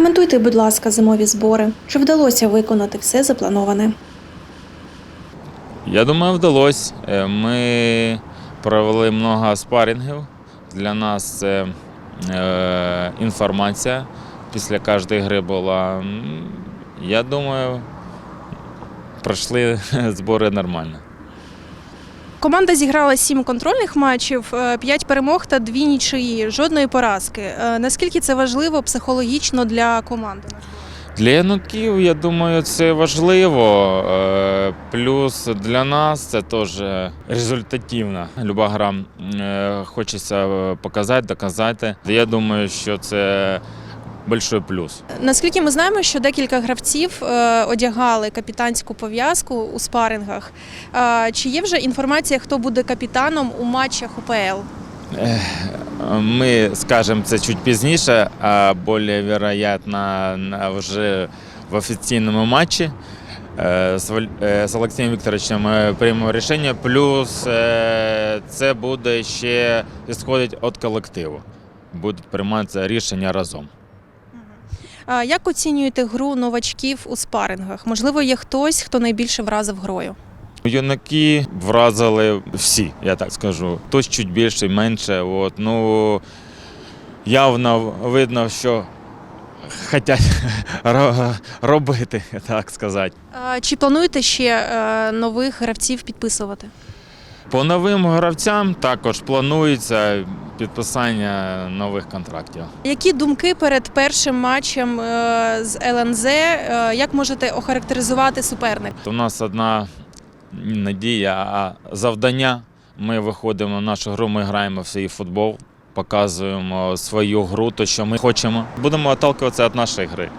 Прокоментуйте, будь ласка, зимові збори. Чи вдалося виконати все заплановане? Я думаю, вдалося. Е, Ми провели багато спарінгів. Для нас це е, інформація після кожної гри була. Я думаю, пройшли збори нормально. Команда зіграла сім контрольних матчів, е, п'ять перемог та дві нічиї, жодної поразки. Е, Наскільки це важливо психологічно для команди? Для януків, я думаю, це важливо. Е, Плюс для нас це теж результативна. Люба гра хочеться показати, доказати. Я думаю, що це великий плюс. Наскільки ми знаємо, що декілька гравців е, одягали капітанську пов'язку у спарингах. Е, Чи є вже інформація, хто буде капітаном у матчах УПЛ? Ми скажемо це чуть пізніше, а більш вероятно вже в офіційному матчі. Е, З Олексієм Вікторовичем ми приймемо рішення. Плюс це буде ще ісходить від колективу. Будуть прийматися рішення разом. Як оцінюєте гру новачків у спарингах? Можливо, є хтось, хто найбільше вразив грою? Юнаки вразили всі, я так скажу. Хтось чуть більше, менше. От, ну, явно видно, що хочуть робити, так сказати. Чи плануєте ще е, нових гравців підписувати? По новим гравцям також планується підписання нових контрактів. Які думки перед першим матчем е, з ЛНЗ? Е, Як можете охарактеризувати суперник? У нас одна надія, а завдання. Ми виходимо в нашу гру, ми граємо в свій футбол, показуємо свою гру, то що ми хочемо. Будемо відталкуватися від нашої гри.